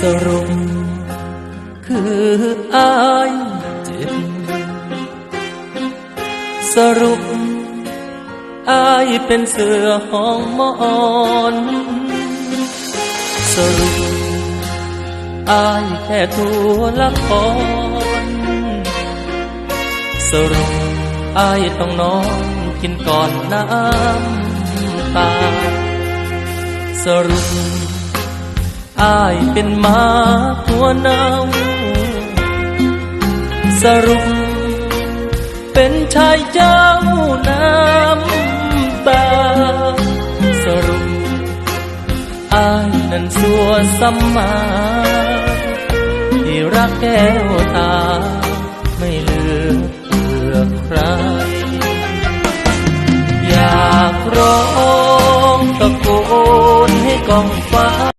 สรุปคืออายเจ็บสรุปอายเป็นเสือห้องมอนสรุปอายแค่ตัวละครสรุปอายต้องนอนกินก่อนน้ำตาสรุป อายเป็นมาตัวเน่าสรุป เป็นชายเจ้าน้ำตา สรุปอายนั้นสัวสัมมา ที่รักแก้วตา ไม่เลือเพื่อใคร อยากร้องตะโกนให้กองฟ้า